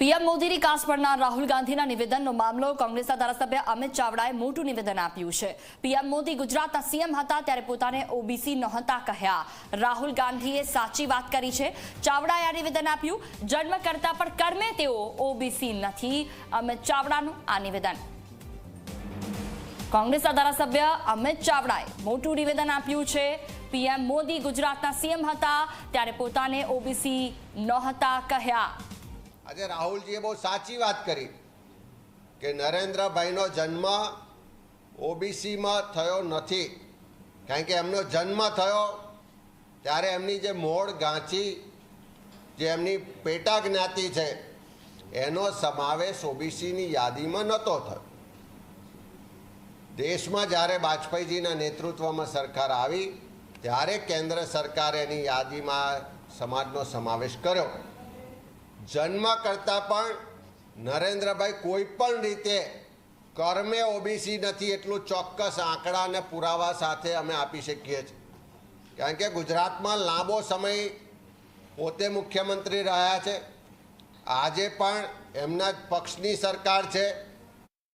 PM મોદીની કાસ પરના રાહુલ ગાંધીના નિવેદનનો મામલો કોંગ્રેસના ધારાસભ્ય અમિત ચાવડાએ મોટું નિવેદન આપ્યું છે. પીએમ મોદી ગુજરાતના સીએમ હતા ત્યારે પોતાને ઓબીસી નહોતા કહ્યા. રાહુલ ગાંધીએ સાચી વાત કરી છે. ચાવડાએ આ નિવેદન આપ્યું. જન્મ કરતા પણ કર્મે તેઓ ઓબીસી નથી. અમિત ચાવડાનું આ નિવેદન. કોંગ્રેસના ધારાસભ્ય અમિત ચાવડાએ મોટું નિવેદન આપ્યું છે. પીએમ મોદી ગુજરાતના સીએમ હતા ત્યારે પોતાને ઓબીસી નહોતા કહ્યા. આજે રાહુલજીએ બહુ સાચી વાત કરી કે નરેન્દ્રભાઈનો જન્મ ઓબીસીમાં થયો નથી. કારણ કે એમનો જન્મ થયો ત્યારે એમની જે મોડ ગાંચી, જે એમની પેટા જ્ઞાતિ છે, એનો સમાવેશ ઓબીસીની યાદીમાં નહોતો થયો. દેશમાં જ્યારે વાજપેયીજીના નેતૃત્વમાં સરકાર આવી, ત્યારે કેન્દ્ર સરકારે એની યાદીમાં સમાજનો સમાવેશ કર્યો. જન્મ કરતાં પણ નરેન્દ્રભાઈ કોઈ પણ રીતે કર્મે ઓબીસી નથી એટલું ચોક્કસ આંકડા અને પુરાવા સાથે અમે આપી શકીએ છીએ. કારણ કે ગુજરાતમાં લાંબો સમય પોતે મુખ્યમંત્રી રહ્યા છે. આજે પણ એમના પક્ષની સરકાર છે.